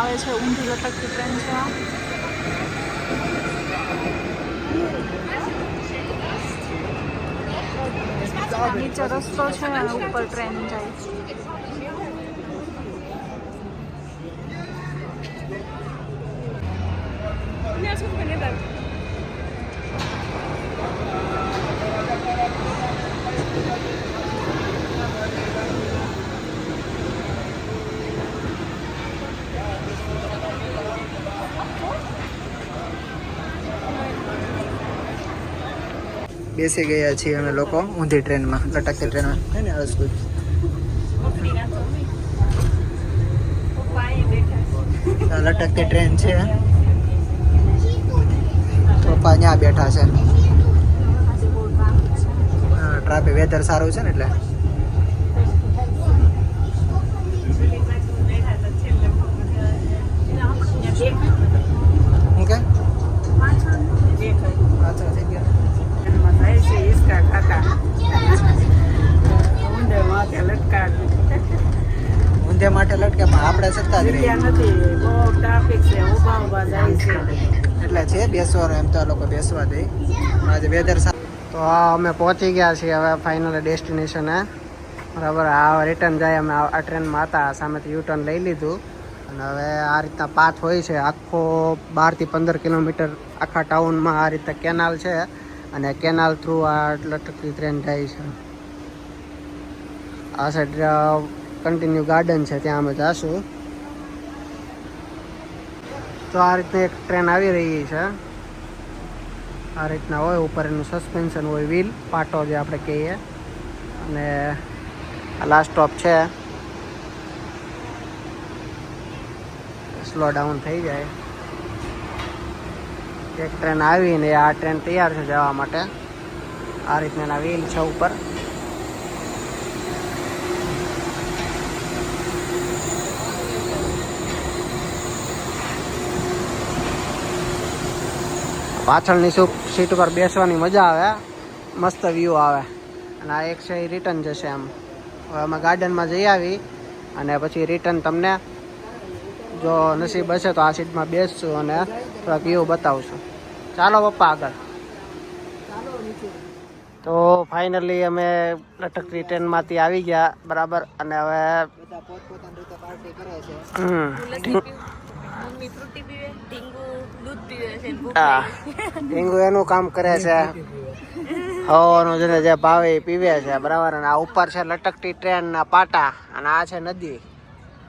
આવે છે ઊંધી લટકતી ટ્રેન છે આ. નીચે રસ્તો છે અને ઉપર ટ્રેન જાય બેસી ગયા છીએ અમે લોકો ઊંધી ટ્રેનમાં લટકતી ટ્રેનમાં. હે ને વસ્તુ સ્કૂલ લટકતી ટ્રેન છે. પપ્પા ત્યાં બેઠા છે. ટ્રાફિક વેધર સારું છે ને એટલે હું કે પાછળ થઈ ગયા ઊંધે માટે લટકે પણ આપણે સત્તા જ રહી. એટલે છે બેસવાનું એમ તો આ લોકો બેસવા દે. આજે વેધર તો આ અમે પહોંચી ગયા છીએ હવે ફાઇનલ ડેસ્ટિનેશને બરાબર આ રિટર્ન જાય અમે આ આ ટ્રેનમાં હતા સામેથી યુ ટર્ન લઈ લીધું. અને હવે આ રીતના પાથ હોય છે આખો બારથી પંદર કિલોમીટર આખા ટાઉનમાં આ રીતે કેનાલ છે. અને કેનાલ થ્રુ આ લટકતી ટ્રેન જાય છે. આ સાઈડ કન્ટિન્યુ ગાર્ડન છે, ત્યાં અમે જાશું. તો આ રીતની એક ટ્રેન આવી રહી છે. આ રીતના હોય ઉપર એનું સસ્પેન્શન હોય વ્હીલ પાટો જે આપણે કહીએ. અને આ લાસ્ટ સ્ટોપ છે. સ્લો ડાઉન થઈ જાય. એક ટ્રેન આવીને આ ટ્રેન તૈયાર છે જવા માટે. આ રીતના એના વ્હીલ છે ઉપર. પાછળની સીટ ઉપર બેસવાની મજા આવે. મસ્ત વ્યૂ આવે. અને આ એક છે એ રિટર્ન જશે આમ હવે અમે ગાર્ડનમાં જઈ આવી અને પછી રિટર્ન તમને જો નસીબ હશે તો આ સીટમાં બેસશું અને થોડાક વ્યૂ બતાવશું. ચાલો પપ્પા આગળ. તો ફાઇનલી અમે લટકતી ટ્રેનમાંથી આવી ગયા. બરાબર? અને હવે મમ્મી ફ્રૂટી પીવે ઢીંગુ દૂધ પીવે છે હા. ઢીંગુ એનું કામ કરે છે. હવાનું જેને જે ભાવે એ પીવે છે બરાબર? અને આ ઉપર છે લટકતી ટ્રેન ના પાટા અને આ છે નદી.